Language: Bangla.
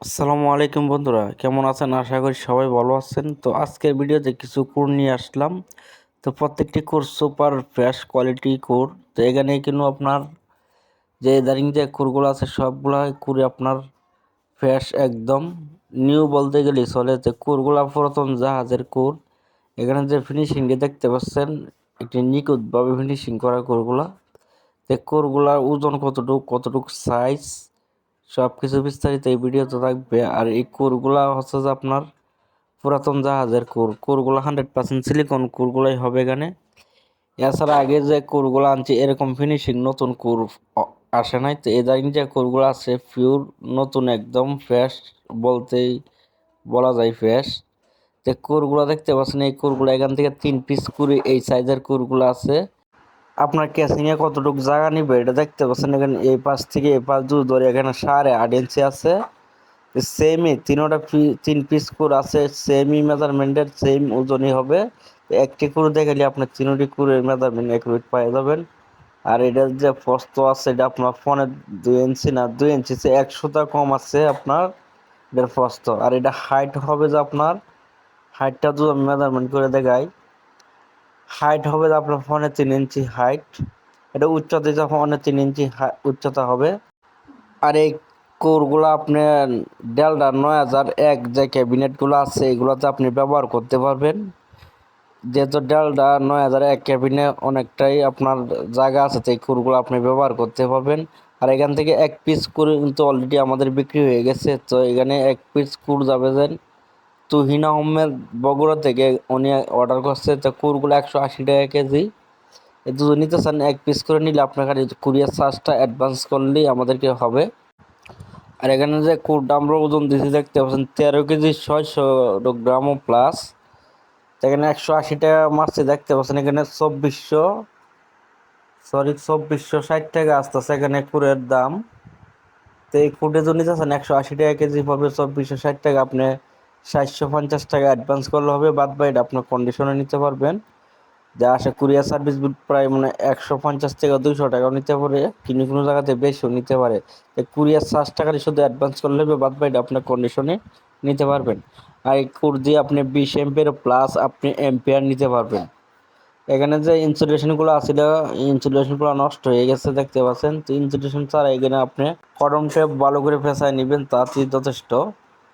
আসসালামু আলাইকুম বন্ধুরা, কেমন আছেন? আশা করি সবাই ভালো আছেন। তো আজকের ভিডিওতে কিছু কোর নিয়ে আসলাম। তো প্রত্যেকটি core super fresh quality core. তো এখানে কিন্তু আপনার যে দারিং যে কোরগুলো আছে সবগুলা কুরে আপনার ফ্রেশ একদম। নিউ বলতে গেলে চলে যে কোরগুলা পুরাতন জাহাজের কোর। এখানে যে ফিনিশিংটি দেখতে পাচ্ছেন, একটি নিখুঁতভাবে ফিনিশিং করা কোরগুলা। যে কোরগুলার ওজন কতটুক কতটুক সাইজ সব কিছু বিস্তারিত এই ভিডিওতে থাকবে। আর এই কোরগুলা হচ্ছে যে আপনার পুরাতন জাহাজের কোর। কোরগুলো হান্ড্রেড পার্সেন্ট সিলিকন কোরগুলাই হবে এখানে। এছাড়া আগে যে কোরগুলো আনছি, এরকম ফিনিশিং নতুন কোর আসে নাই। তো এদারিং যে কোরগুলো আছে পিওর নতুন, একদম ফ্রেশ বলতেই বলা যায় ফ্রেশ তো কোরগুলো দেখতে পাচ্ছেন, এই কোরগুলো এখান থেকে তিন পিস করে এই সাইজের কোরগুলো আছে। আপনার ক্যাসিংয়ে কতটুকু জায়গা নিবে, এটা দেখতে পাচ্ছেন এখানে এই পাশ থেকে এই পাশ দূর ধরে এখানে সাড়ে আট ইঞ্চি আছে। সেমই তিনোটা তিন পিস কুর আছে সেমই মেজারমেন্টের সেম ওজনই হবে। একটি কুর দেখালে আপনার তিনটি কুরের মেজারমেন্ট একুরেট পেয়ে যাবেন। আর এটার যে ফস্ত আছে, এটা আপনার ফোনে দুই ইঞ্চি না, দুই ইঞ্চি সে একশোটা কম আছে আপনার এটার ফস্ত আর এটা হাইট হবে যে আপনার হাইটটা যদি আমি মেজারমেন্ট করে দেখাই হাইট হবে আপনার ফোনে তিন ইঞ্চি হাইট এটা উচ্চতা যখন তিন ইঞ্চি উচ্চতা হবে। আর এই কোরগুলো আপনার ডেলটা নয় হাজার এক যে ক্যাবিনেটগুলো আছে, এগুলোতে আপনি ব্যবহার করতে পারবেন। যেহেতু ডেলটা নয় হাজার এক ক্যাবিনে অনেকটাই আপনার জায়গা আছে তো এই কোরগুলো আপনি ব্যবহার করতে পারবেন। আর এখান থেকে এক পিস কুর কিন্তু অলরেডি আমাদের বিক্রি হয়ে গেছে, তো এখানে এক পিস কুর যাবে যেন তুহিন আহমেদ বগুড়া থেকে উনি অর্ডার করছে তো কুরগুলো একশো আশি টাকা কেজি। দুটো নিতে চান, এক পিস করে নিলে আপনার কুরিয়ার চার্জটা অ্যাডভান্স করলেই আমাদেরকে হবে। আর এখানে যে কুরটা আমরা ওজন দিয়েছি, দেখতে পাচ্ছেন, তেরো কেজি ছয়শো গ্রামও প্লাস এখানে একশো আশি টাকা মারছে, দেখতে পাচ্ছেন, এখানে চব্বিশশো সরি চব্বিশশো ষাট টাকা আসতেছে এখানে কুরের দাম। তো এই কুটে যদি নিতে চান, একশো আশি টাকা কেজি পড়বে, চব্বিশশো ষাট টাকা আপনি সাতশো পঞ্চাশ টাকা অ্যাডভান্স করলে হবে বাদ বাকিটা আপনার কন্ডিশনে নিতে পারবেন। যা আসে কুরিয়ার সার্ভিস প্রায় মানে একশো পঞ্চাশ থেকে দুশো টাকাও নিতে পারে, কিন্তু কোনো জায়গাতে বেশিও নিতে পারে। কুরিয়ার চার্জ টাকারই শুধু অ্যাডভান্স করলে হবে বাদ বাকিটা আপনার কন্ডিশনে নিতে পারবেন। আর এই কুর দিয়ে আপনি বিশ এম্পিয়ার প্লাস আপনি এম্পিয়ার নিতে পারবেন। এখানে যে ইনসুলেশনগুলো আছিল ইনসুলেশনগুলো নষ্ট হয়ে গেছে, দেখতে পাচ্ছেন? তো ইনসুলেশন ছাড়া এখানে আপনি কটন টেপ ভালো করে ফেসায় নেবেন, তাতেই যথেষ্ট।